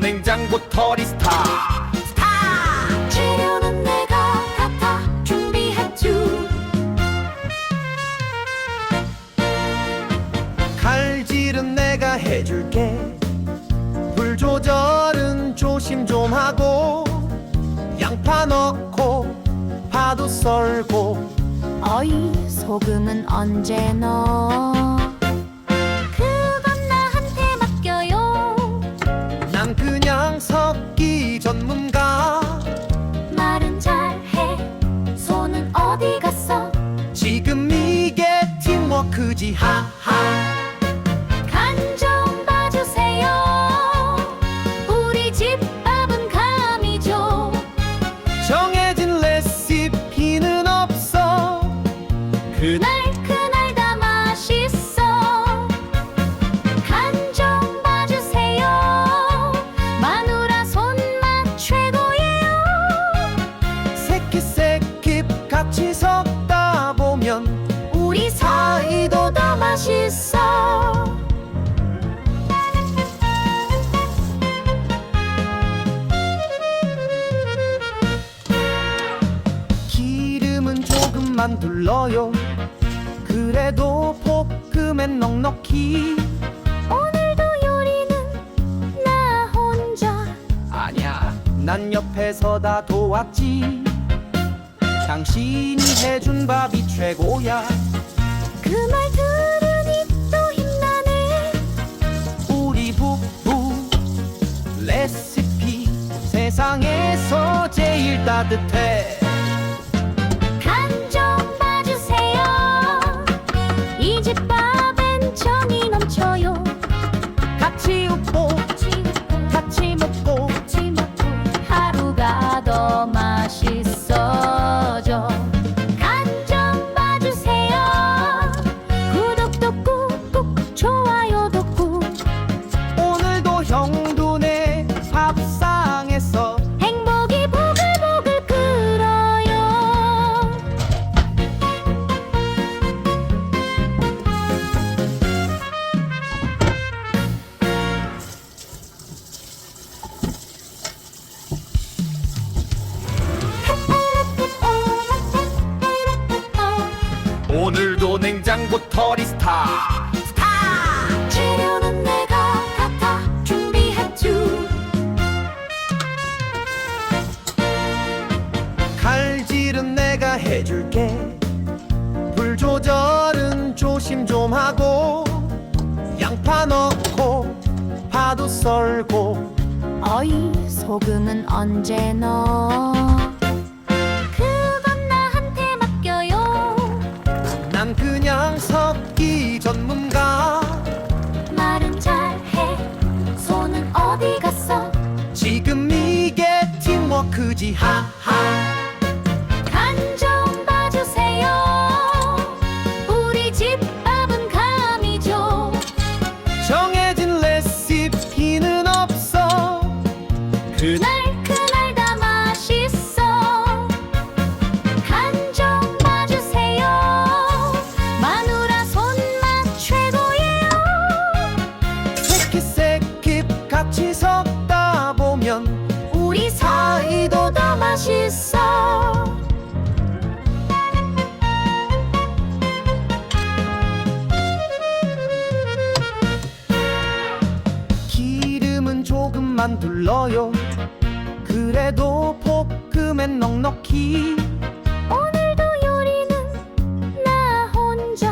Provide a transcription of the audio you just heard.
냉장고 털이 스타. 재료는 내가 다 준비했죠. 칼질은 내가 해줄게. 불 조절은 조심 좀 하고 양파 넣고 파도 썰고. 어이 소금은 언제 넣어 크지. 하하 조금만 둘러요. 그래도 볶음엔 넉넉히. 오늘도 요리는 나 혼자. 아니야 난 옆에서 다 도왔지. 당신이 해준 밥이 최고야. 그 말 들으니 또 힘나네. 우리 부부 레시피 세상에서 제일 따뜻해 냉장고 털이 스타! 재료는 내가 다 준비했죠. 칼질은 내가 해줄게. 불 조절은 조심 좀 하고 양파 넣고 파도 썰고. 어이 소금은 언제 넣어 지금 이게 팀워크지. 하하 면 우리 사이도 더 맛있어. 기름은 조금만 둘러요. 그래도 볶음엔 넉넉히